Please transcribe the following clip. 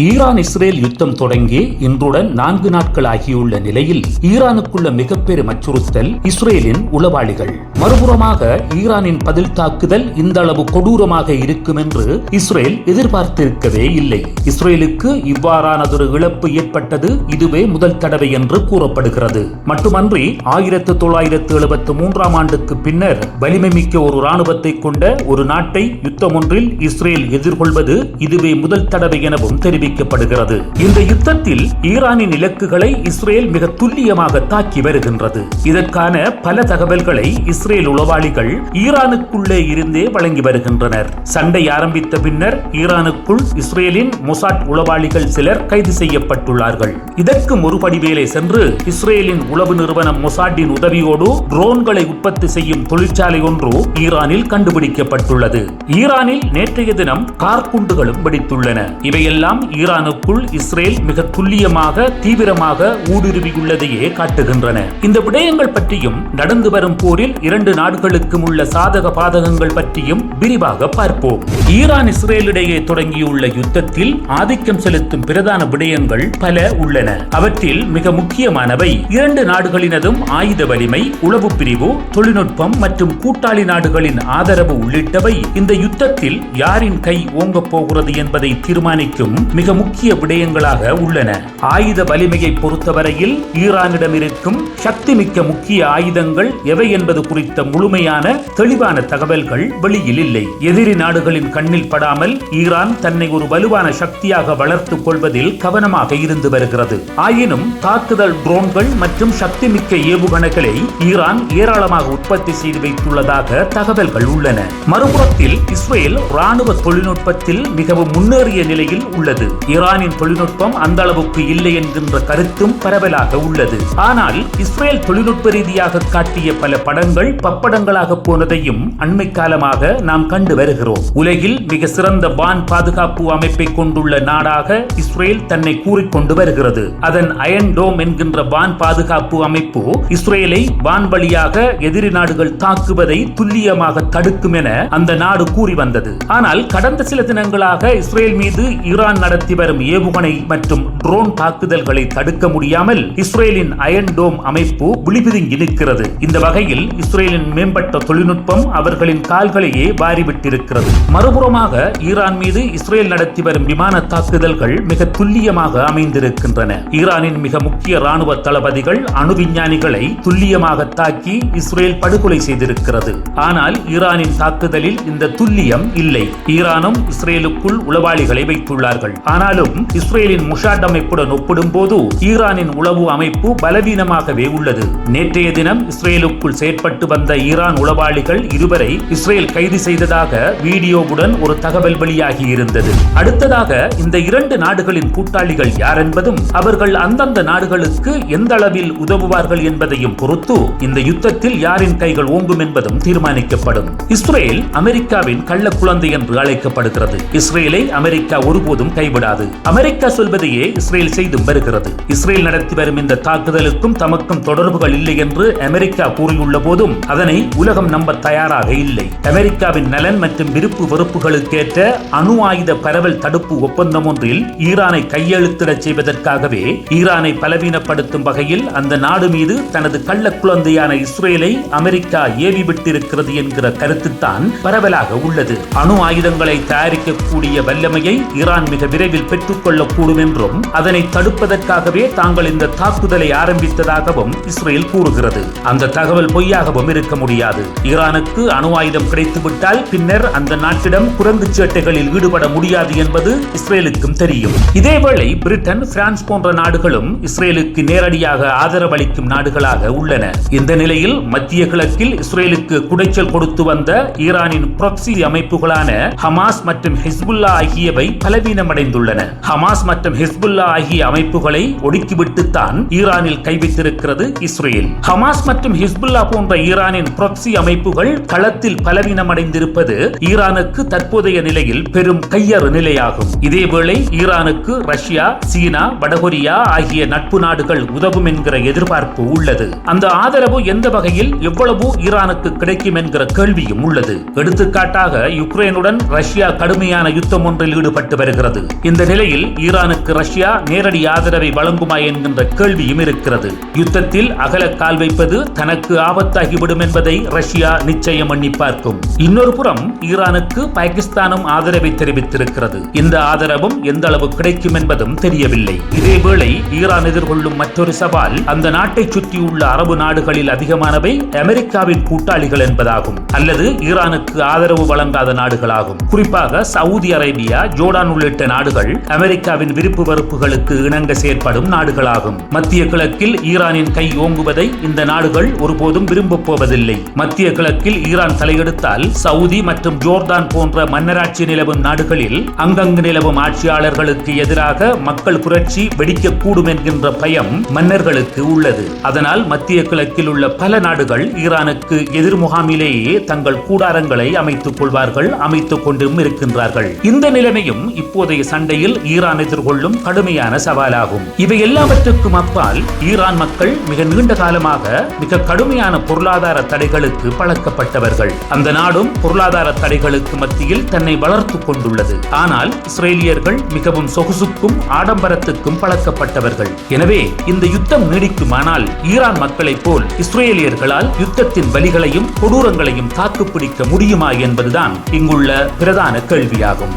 Iran Israel யுத்தம் தொடங்கி இன்றுடன் நான்கு நாட்கள் ஆகியுள்ள நிலையில் ஈரானுக்குள்ள மிகப்பெரும் அச்சுறுத்தல் இஸ்ரேலின் உளவாளிகள். மறுபுறமாக ஈரானின் பதில் தாக்குதல் இந்த அளவு கொடூரமாக இருக்கும் என்று இஸ்ரேல் எதிர்பார்த்திருக்கவே இல்லை. இஸ்ரேலுக்கு இவ்வாறானதொரு இழப்பு ஏற்பட்டது இதுவே முதல் தடவை என்று கூறப்படுகிறது. மட்டுமன்றி ஆயிரத்து தொள்ளாயிரத்து எழுபத்து மூன்றாம் ஆண்டுக்கு பின்னர் வலிமை மிக்க ஒரு ராணுவத்தை கொண்ட ஒரு நாட்டை யுத்தம் ஒன்றில் இஸ்ரேல் எதிர்கொள்வது இதுவே முதல் தடவை எனவும் தெரிவிக்கப்படுகிறது இந்த யுத்தத்தில் ஈரானின் இலக்குகளை இஸ்ரேல் மிக துல்லியமாக தாக்கி வருகின்றது. இதற்கான பல தகவல்களை இஸ்ரேல் உளவாளிகள் ஈரானுக்குள்ளே இருந்தே வழங்கி வருகின்றனர். சண்டை ஆரம்பித்த பின்னர் ஈரானுக்குள் இஸ்ரேலின் மொசாட் உளவாளிகள் சிலர் கைது செய்யப்பட்டுள்ளார்கள். இதற்கு ஒருபடி மேலே சென்று இஸ்ரேலின் உளவு நிறுவனம் மொசாட்டின் உதவியோடு ட்ரோன்களை உற்பத்தி செய்யும் தொழிற்சாலை ஒன்று ஈரானில் கண்டுபிடிக்கப்பட்டுள்ளது. ஈரானில் நேற்றைய தினம் கார்குண்டுகளும் வெடித்துள்ளன. இவையெல்லாம் ஈரானுக்குள் இஸ்ரேல் மிக துல்லியமாக தீவிரமாக ஊடுருவியுள்ளதையே காட்டுகின்றன. இந்த விடயங்கள் பற்றியும் நடந்து வரும் போரில் இரண்டு நாடுகளுக்கும் உள்ள சாதக பாதகங்கள் பற்றியும் விரிவாக பார்ப்போம். ஈரான் இஸ்ரேலிடையே தொடங்கியுள்ள யுத்தத்தில் ஆதிக்கம் செலுத்தும் பிரதான விடயங்கள் பல உள்ளன. அவற்றில் மிக முக்கியமானவை இரண்டு நாடுகளினதும் ஆயுத வலிமை உளவு பிரிவு தொழில்நுட்பம் மற்றும் கூட்டாளி நாடுகளின் ஆதரவு உள்ளிட்டவை இந்த யுத்தத்தில் யாரின் கை ஓங்கப் போகிறது என்பதை தீர்மானிக்கும் மிக முக்கிய விடயங்களாக உள்ளன. ஆயுத வலிமையை பொறுத்தவரையில் ஈரானிடம் இருக்கும் சக்தி மிக்க முக்கிய ஆயுதங்கள் எவை என்பது குறித்த முழுமையான தெளிவான தகவல்கள் வெளியில் இல்லை. எதிரி நாடுகளின் கண்ணில் படாமல் ஈரான் தன்னை ஒரு வலுவான சக்தியாக வளர்த்துக் கொள்வதில் கவனமாக இருந்து வருகிறது. ஆயினும் தாக்குதல் ட்ரோன்கள் மற்றும் சக்தி மிக்க ஏவுகணைகளை ஈரான் ஏராளமாக உற்பத்தி செய்து வைத்துள்ளதாக தகவல்கள் உள்ளன. மறுபுறத்தில் இஸ்ரேல் ராணுவ தொழில்நுட்பத்தில் மிகவும் முன்னேறிய நிலையில் உள்ளது. ஈரானின் தொழில்நுட்பம் அந்த அளவுக்கு இல்லை என்கின்ற கருத்தும் பரவலாக உள்ளது. ஆனால் இஸ்ரேல் தொழில்நுட்ப ரீதியாக காட்டிய பல படங்கள் பப்படங்களாக போனதையும் அண்மை காலமாக நாம் கண்டு வருகிறோம். உலகில் மிக சிறந்த வான் பாதுகாப்பு அமைப்பை கொண்டுள்ள நாடாக இஸ்ரேல் தன்னை கூறிக்கொண்டு வருகிறது. அதன் அயன் டோம் என்கின்ற வான் பாதுகாப்பு அமைப்பு இஸ்ரேலை வான் வழியாக எதிரி நாடுகள் தாக்குவதை துல்லியமாக தடுக்கும் என அந்த நாடு கூறி வந்தது. ஆனால் கடந்த சில தினங்களாக இஸ்ரேல் மீது ஈரான் நடத்தி நடத்தி வரும் ஏவுகணை மற்றும் ட்ரோன் தாக்குதல்களை தடுக்க முடியாமல் இஸ்ரேலின் அயன் டோம் அமைப்பு விழிபிதுங்கி நிற்கிறது. இந்த வகையில் இஸ்ரேலின் மேம்பட்ட தொழில்நுட்பம் அவர்களின் கால்களையே வாரிவிட்டிருக்கிறது. மறுபுறமாக ஈரான் மீது இஸ்ரேல் நடத்தி வரும் விமான தாக்குதல்கள் மிக துல்லியமாக அமைந்திருக்கின்றன. ஈரானின் மிக முக்கிய ராணுவ தளபதிகள் அணு விஞ்ஞானிகளை துல்லியமாக தாக்கி இஸ்ரேல் படுகொலை செய்திருக்கிறது. ஆனால் ஈரானின் தாக்குதலில் இந்த துல்லியம் இல்லை. ஈரானும் இஸ்ரேலுக்குள் உளவாளிகளை வைத்துள்ளார்கள். ஆனாலும் இஸ்ரேலின் முஷாட் அமைப்புடன் ஒப்பிடும்போது ஈரானின் உளவு அமைப்பு பலவீனமாகவே உள்ளது. நேற்றைய தினம் இஸ்ரேலுக்குள் செயற்பட்டு வந்த ஈரான் உளவாளிகள் இருவரை இஸ்ரேல் கைது செய்ததாக வீடியோவுடன் ஒரு தகவல் வெளியாகி இருந்தது. அடுத்ததாக இந்த இரண்டு நாடுகளின் கூட்டாளிகள் யார் என்பதும் அவர்கள் அந்தந்த நாடுகளுக்கு எந்த அளவில் உதவுவார்கள் என்பதையும் பொறுத்து இந்த யுத்தத்தில் யாரின் கைகள் ஓங்கும் என்பதும் தீர்மானிக்கப்படும். இஸ்ரேல் அமெரிக்காவின் கள்ள குழந்தை என்று அழைக்கப்படுகிறது. இஸ்ரேலை அமெரிக்கா ஒருபோதும் கைவிட கைவிடாது அமெரிக்கா சொல்வதையே இஸ்ரேல் செய்து வருகிறது. இஸ்ரேல் நடத்தி வரும் இந்த தாக்குதலுக்கும் தமக்கும் தொடர்புகள் இல்லை என்று அமெரிக்கா கூறியுள்ள போதும் அதனை உலகம் நம்ப தயாராக இல்லை. அமெரிக்காவின் நலன் மற்றும் விருப்பு வெறுப்புகளுக்கேற்ற அணு ஆயுத பரவல் தடுப்பு ஒப்பந்தம் ஒன்றில் ஈரானை கையெழுத்திடச் செய்வதற்காகவே ஈரானை பலவீனப்படுத்தும் வகையில் அந்த நாடு மீது தனது கள்ள குழந்தையான இஸ்ரேலை அமெரிக்கா ஏவி விட்டிருக்கிறது என்கிற கருத்துத்தான் பரவலாக உள்ளது. அணு ஆயுதங்களை தயாரிக்கக்கூடிய வல்லமையை ஈரான் மிக விரைவில் பெற்றுக்கொள்ளக்கூடும் என்றும் அதனை தடுப்பதற்காகவே தாங்கள் இந்த தாக்குதலை ஆரம்பித்ததாகவும் இஸ்ரேல் கூறுகிறது. அந்த தகவல் பொய்யாகவும் இருக்க முடியாது. ஈரானுக்கு அணு ஆயுதம் கிடைத்துவிட்டால் பின்னர் அந்த நாட்டிடம் குரங்கு சேட்டைகளில் ஈடுபட முடியாது என்பது இஸ்ரேலுக்கும் தெரியும். இதேவேளை பிரிட்டன் பிரான்ஸ் போன்ற நாடுகளும் இஸ்ரேலுக்கு நேரடியாக ஆதரவளிக்கும் நாடுகளாக உள்ளன. இந்த நிலையில் மத்திய கிழக்கில் இஸ்ரேலுக்கு குடைச்சல் கொடுத்து வந்த ஈரானின் ப்ராக்சி அமைப்புகளான ஹமாஸ் மற்றும் ஹிஸ்புல்லா ஆகியவை பலவீனமடைந்துள்ளன. ஹமாஸ் மற்றும் ஹிஸ்புல்லா ஆகிய அமைப்புகளை ஒடுக்கிவிட்டுத்தான் ஈரானில் கைவிட்டிருக்கிறது இஸ்ரேல். ஹமாஸ் மற்றும் ஹிஸ்புல்லா போன்ற ஈரானின் ப்ராக்சி அமைப்புகள் களத்தில் பலவீனமடைந்திருப்பது ஈரானுக்கு தற்போதைய நிலையில் பெரும் கையறு நிலையாகும். இதேவேளை ஈரானுக்கு ரஷ்யா சீனா வடகொரியா ஆகிய நட்பு நாடுகள் உதவும் என்கிற எதிர்பார்ப்பு உள்ளது. அந்த ஆதரவு எந்த வகையில் எவ்வளவு ஈரானுக்கு கிடைக்கும் என்கிற கேள்வியும் உள்ளது. எடுத்துக்காட்டாக யுக்ரைனுடன் ரஷ்யா கடுமையான யுத்தம் ஒன்றில் ஈடுபட்டு வருகிறது. இந்த நிலையில் ஈரானுக்கு ரஷ்யா நேரடி ஆதரவை வழங்குமா என்கின்ற கேள்வியும் இருக்கிறது. யுத்தத்தில் அகல கால் வைப்பது தனக்கு ஆபத்தாகிவிடும் என்பதை ரஷ்யா நிச்சயம் எண்ணி பார்க்கும். இன்னொரு புறம் ஈரானுக்கு பாகிஸ்தானும் ஆதரவை தெரிவித்திருக்கிறது. இந்த ஆதரவும் எந்த அளவு கிடைக்கும் என்பதும் தெரியவில்லை. இதேவேளை ஈரான் எதிர்கொள்ளும் மற்றொரு சவால் அந்த நாட்டை சுற்றியுள்ள அரபு நாடுகளில் அதிகமானவை அமெரிக்காவின் கூட்டாளிகள் என்பதாகும். அல்லது ஈரானுக்கு ஆதரவு வழங்காத நாடுகளாகும். குறிப்பாக சவுதி அரேபியா ஜோர்டான் உள்ளிட்ட நாடுகள் அமெரிக்காவின் விருப்பு வெறுப்புகளுக்கு இணங்க செயற்படும் நாடுகளாகும். மத்திய கிழக்கில் ஈரானின் கை ஓங்குவதை இந்த நாடுகள் ஒருபோதும் விரும்பப் போவதில்லை. மத்திய கிழக்கில் ஈரான் தலையெடுத்தால் சவுதி மற்றும் ஜோர்தான் போன்ற மன்னராட்சி நிலவும் நாடுகளில் அங்கங்கு நிலவும் ஆட்சியாளர்களுக்கு எதிராக மக்கள் புரட்சி வெடிக்கக்கூடும் என்கின்ற பயம் மன்னர்களுக்கு உள்ளது. அதனால் மத்திய கிழக்கில் உள்ள பல நாடுகள் ஈரானுக்கு எதிர் முகாமிலேயே தங்கள் கூடாரங்களை அமைத்துக் கொள்வார்கள் அமைத்துக் கொண்டும் இருக்கின்றார்கள். இந்த நிலைமையும் இப்போதைய சண்டையில் ஈரான் எதிர்கொள்ளும் கடுமையான சவாலாகும். இவை எல்லாவற்றுக்கும் அப்பால் ஈரான் மக்கள் மிக நீண்ட காலமாக மிக கடுமையான பொருளாதார தடைகளுக்கு பழக்கப்பட்டவர்கள். அந்த நாடும் பொருளாதார தடைகளுக்கு மத்தியில் தன்னை வளர்த்துக் கொண்டுள்ளது. ஆனால் இஸ்ரேலியர்கள் மிகவும் சொகுசுக்கும் ஆடம்பரத்துக்கும் பழக்கப்பட்டவர்கள். எனவே இந்த யுத்தம் நீடிக்குமானால் ஈரான் மக்களைப் போல் இஸ்ரேலியர்களால் யுத்தத்தின் வலிகளையும் கொடூரங்களையும் தாக்குப்பிடிக்க முடியுமா என்பதுதான் இங்குள்ள பிரதான கேள்வியாகும்.